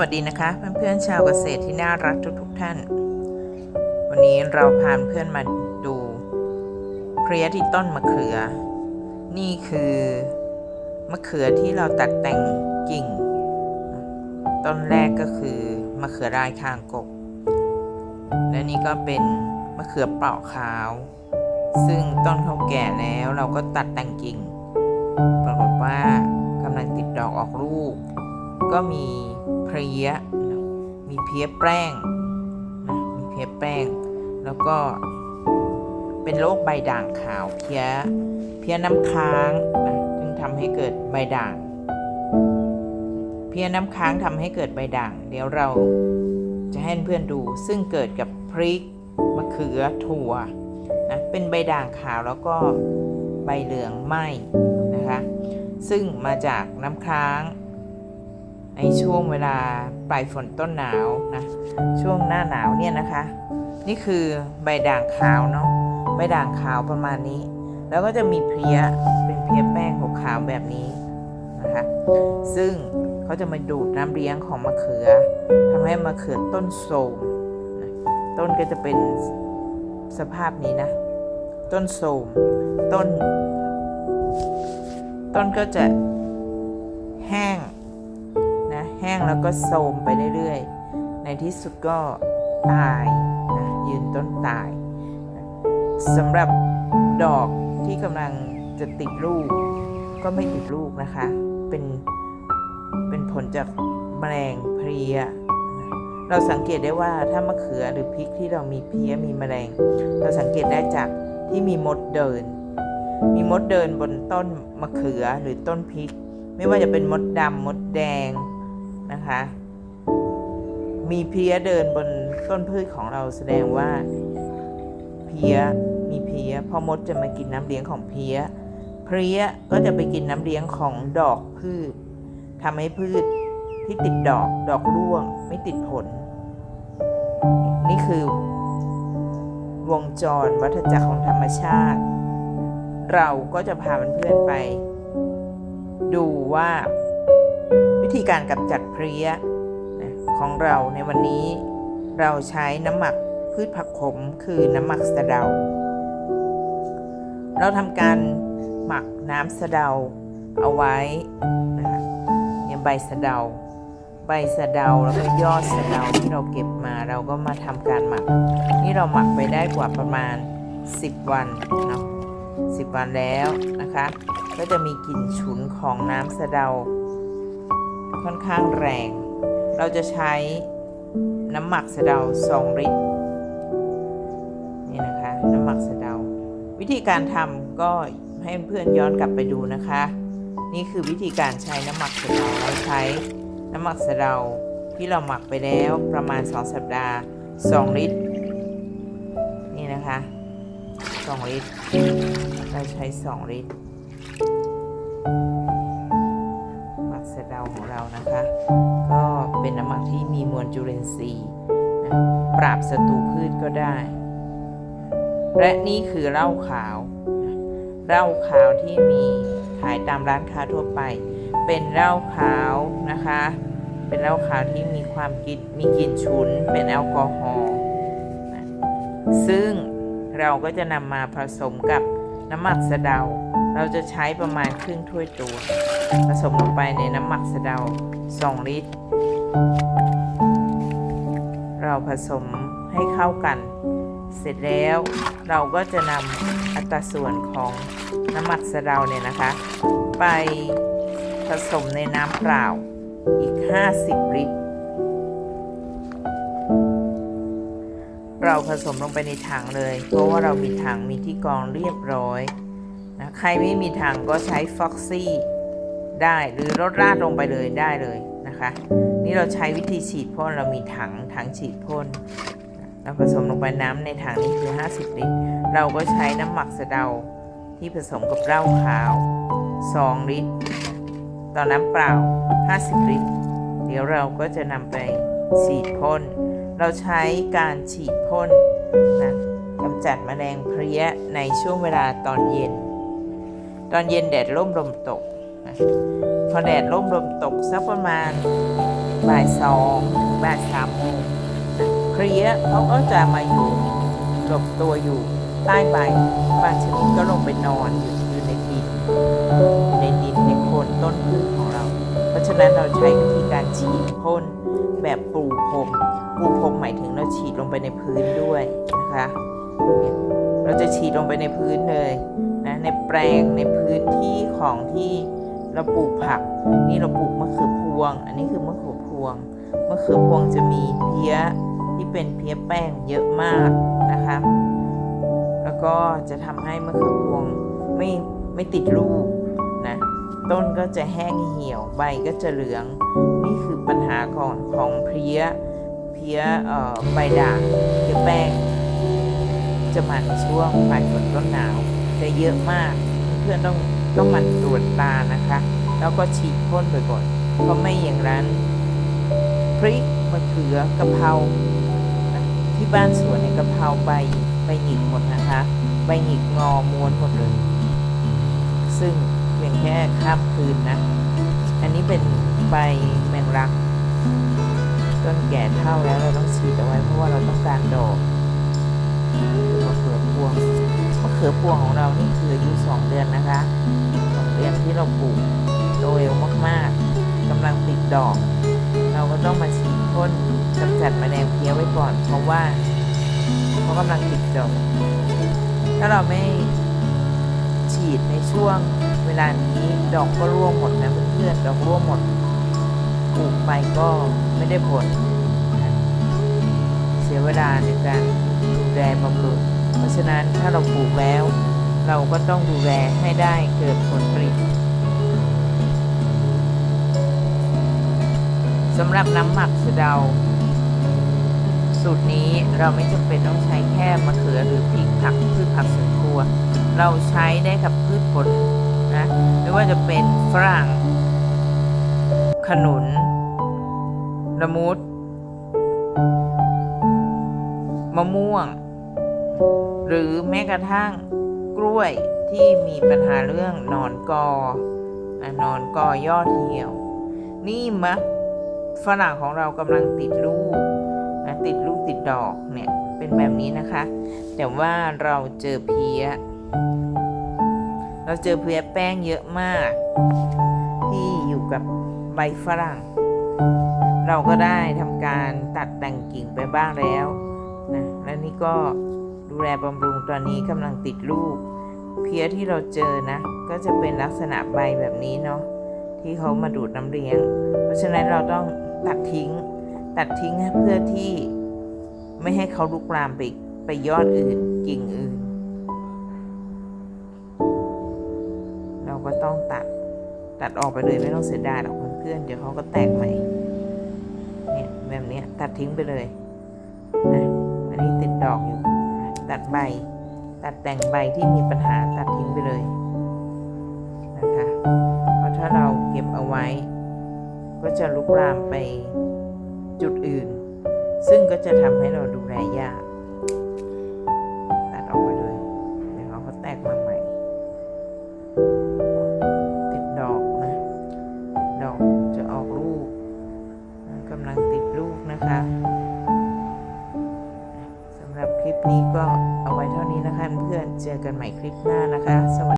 วัสดีนะคะ เพื่อนๆชาวเกษตรที่น่ารักทุกๆท่าน วันนี้เราพาเพื่อนมาดูเพลียที่ต้นมะเขือ นี่คือมะเขือที่เราตัดแต่งกิ่ง ต้นแรกก็คือมะเขือรายคางกบ และนี่ก็เป็นมะเขือเปราะขาว ซึ่งต้นเขาแก่แล้วเราก็ตัดแต่งกิ่ง ปรากฏว่ากำลังติดดอกออกลูก ก็มี เพลียมีเพี้ยแป้งนะมีเพี้ยแป้ง แล้วก็เป็นโรคใบด่างขาวเพี้ยเพี้ยน้ำค้างนะจึงทำให้เกิดใบด่าง เพี้ยน้ำค้างทำให้เกิดใบด่าง เดี๋ยวเราจะให้เพื่อนดู ซึ่งเกิดกับพริกมะเขือถั่วนะเป็นใบด่างขาวแล้วก็ใบเหลืองไหมนะคะ ซึ่งมาจากน้ำค้าง ในช่วงเวลาปลายฝนต้นหนาวนะช่วงหน้าหนาวเนี่ยนะคะ นี่คือใบด่างขาวเนาะใบด่างขาวประมาณนี้ แล้วก็จะมีเพลี้ยเป็นเพลี้ยแป้งขาวๆแบบนี้นะคะ ซึ่งเขาจะมาดูดน้ำเลี้ยงของมะเขือทำให้มะเขือต้นโทรมต้นก็จะเป็นสภาพนี้นะ ต้นโทรมต้น ต้นก็จะแห้ง ห้งแล้วก็โทรมไปเรื่อยๆ ในที่สุดก็ตายนะยืนต้นตายสำหรับดอกที่กำลังจะติดลูก ก็ไม่ติดลูกนะคะ เป็นเป็นผลจากแมลงเพลีย เราสังเกตได้ว่าถ้ามะเขือหรือพริกที่เรามีเพลี้ยมีแมลง เราสังเกตได้จากที่มีมดเดิน มีมดเดินบนต้นมะเขือหรือต้นพริก ไม่ว่าจะเป็นมดดำมดแดง นะคะ มีเพี้ยเดินบนต้นพืชของเราแสดงว่า เพี้ยมีเพี้ยเพอมดจะมากินน้ำเลี้ยงของเพี้ยเพี้ยก็จะไปกินน้ำเลี้ยงของดอกพืชทำให้พืชที่ติดดอกดอกร่วงไม่ติดผล นี่คือ วงจรวัฏจักรของธรรมชาติ เราก็จะพาเพื่อนๆไป ดูว่า วิธีการกำจัดเพลี้ยของเราในวันนี้เราใช้น้ำหมักพืชผักขมคือน้ำหมักสะเดา เราทำการหมักน้ำสะเดาเอาไว้นะคะเนี่ยใบสะเดา ใบสะเดาแล้วก็ยอดสะเดาที่เราเก็บมาเราก็มาทำการหมัก นี่เราหมักไปได้กว่าประมาณ 10 วันเนาะ10 วันแล้วนะคะ ก็จะมีกลิ่นฉุนของน้ำสะเดา ค่อนข้างแรง เราจะใช้น้ำหมักสะเดา2ลิตรนี่นะคะ น้ำหมักสะเดา วิธีการทำก็ให้เพื่อนย้อนกลับไปดูนะคะ นี่คือวิธีการใช้น้ำหมักสะเดาเราใช้น้ำหมักสะเดาที่เราหมักไปแล้วประมาณ 2 สัปดาห์ 2 ลิตร นี่นะคะ 2 ลิตร เราใช้ 2 ลิตร ก็เป็นน้ำหมักที่มีมวลจุลินทรีย์นะปราบศัตรูพืชก็ได้ และนี่คือเหล้าขาวเหล้าขาวที่มีขายตามร้านค้าทั่วไป เป็นเหล้าขาวนะคะ เป็นเหล้าขาวที่มีความกินมีกลิ่นฉุน เป็นแอลกอฮอล์ซึ่งเราก็จะนำมาผสมกับน้ำหมักสะเดา เราจะใช้ประมาณครึ่งถ้วยตวงผสมลงไปในน้ำหมักสะเดา 2 ลิตร เราผสมให้เข้ากัน เสร็จแล้วเราก็จะนำอัตราส่วนของน้ำมักสะเดาเนี่ยนะคะ ไปผสมในน้ำเปล่าอีก 50 ลิตร เราผสมลงไปในถังเลย เพราะว่าเรามีถังมีที่กรองเรียบร้อยนะใครไม่มีถังก็ใช้ฟ็อกซี่ได้หรือรดราดลงไปเลยได้เลย นะคะ นี่เราใช้วิธีฉีดพ่นเรามีถังถังฉีดพ่นเราผสมลงไปน้ำในถังนี้คือ 50 ลิตร เราก็ใช้น้ำหมักสะเดาที่ผสมกับเหล้าขาว 2 ลิตร ต่อน้ำเปล่า 50 ลิตร เดี๋ยวเราก็จะนำไปฉีดพ่น เราใช้การฉีดพ่นนะกำจัดแมลงเพลี้ยในช่วงเวลาตอนเย็น ตอนเย็นแดดร่มลมตกนะ อแดดร่มลมตกสักประมาณบ่ายสองบ่ายสามโมงเพลี้ยเขาก็จะมาอยู่หลบตัวอยู่ใต้ใบบางชนิดก็ลงไปนอนอยู่อยู่ในดินในดินในโคนต้นพืชของเรา เพราะฉะนั้นเราใช้วิธีการฉีดพ่นแบบปูพรมปูพรมหมายถึงเราฉีดลงไปในพื้นด้วยนะคะเราจะฉีดลงไปในพื้นเลยนะในแปลงในพื้นที่ของที่ เราปลูกผัก นี่เราปลูกมะเขือพวง อันนี้คือมะเขือพวง มะเขือพวงจะมีเพี้ยที่เป็นเพี้ยแป้งเยอะมากนะคะ แล้วก็จะทำให้มะเขือพวงไม่ไม่ติดลูกนะ ต้นก็จะแห้งเหี่ยว ใบก็จะเหลือง นี่คือปัญหาของของเพี้ย เพี้ยใบด่างเพี้ยแป้ง จะมาในช่วงปลายฝนต้นหนาวจะเยอะมาก เพื่อนต้อง ต้องหมันตรวจตานะคะ แล้วก็ฉีดพ่นบ่อยๆเพราะไม่อย่างนั้นพริกมะเขือกะเพราที่บ้านสวนในยกะเพราใบใบหงิกหมดนะคะ ใบหงิกงอม้วนหมดเลย ซึ่งเพียงแค่ข้ามคืนนะ อันนี้เป็นใบแมงลักต้นแก่เท่าแล้วเราต้องฉีดเอาไว้เพราะว่าเราต้องการดอกคือมะเขือพวง เขือพวงของเรานี่คืออายุสองเดือนนะคะสองเดือนที่เราปลูกโตเร็วมากๆกำลังติดดอก เราก็ต้องมาฉีดพ่นกำจัดแมลงเพลี้ยไว้ก่อน เพราะว่าเขากำลังติดดอก ถ้าเราไม่ฉีดในช่วงเวลานี้ดอกก็ร่วงหมดนะเพื่อนๆดอกร่วงหมดปลูกไปก็ไม่ได้ผล เสียเวลาในการดูแลบำรุง เพราะฉะนั้นถ้าเราปลูกแล้ว เราก็ต้องดูแลให้ได้เกิดผลผลิตสำหรับน้ำหมักสะเดา สูตรนี้เราไม่จำเป็นต้องใช้แค่มะเขือหรือพริกผักพืชผักสวนครัว เราใช้ได้กับพืชผลนะไม่ว่าจะเป็นฝรั่ง ขนุนละมุดมะม่วง หรือแม้กระทั่งกล้วยที่มีปัญหาเรื่องนอนกอนอนกอยอดเหี่ยว นี่มะฝรั่งของเรากำลังติดลูกติดลูกติดดอกเนี่ยเป็นแบบนี้นะคะ แต่ว่าเราเจอเพี้ย เราเจอเพี้ยแป้งเยอะมาก ที่อยู่กับใบฝรั่ง เราก็ได้ทำการตัดแต่งกิ่งไปบ้างแล้วนะและนี่ก็ ดูแลบำรุงตอนนี้กำลังติดลูก เพี้ยที่เราเจอนะ ก็จะเป็นลักษณะใบแบบนี้เนาะที่เขามาดูดน้ำเลี้ยง เพราะฉะนั้นเราต้องตัดทิ้ง ตัดทิ้งเพื่อที่ไม่ให้เขาลุกลามไปไปยอดอื่นกิ่งอื่น เราก็ต้องตัดตัดออกไปเลยไม่ต้องเสียดายหรอกเพื่อนๆเดี๋ยวเขาก็แตกใหม่เนี่ยแบบเนี้ยตัดทิ้งไปเลยนะอันนี้ติดดอกอยู่ ตัดใบ ตัดแต่งใบที่มีปัญหาตัดทิ้งไปเลยนะคะเพราะถ้าเราเก็บเอาไว้ ก็จะลุกลามไปจุดอื่น ซึ่งก็จะทำให้เราดูแลยาก กันใหม่คลิปหน้านะคะ สวัสดี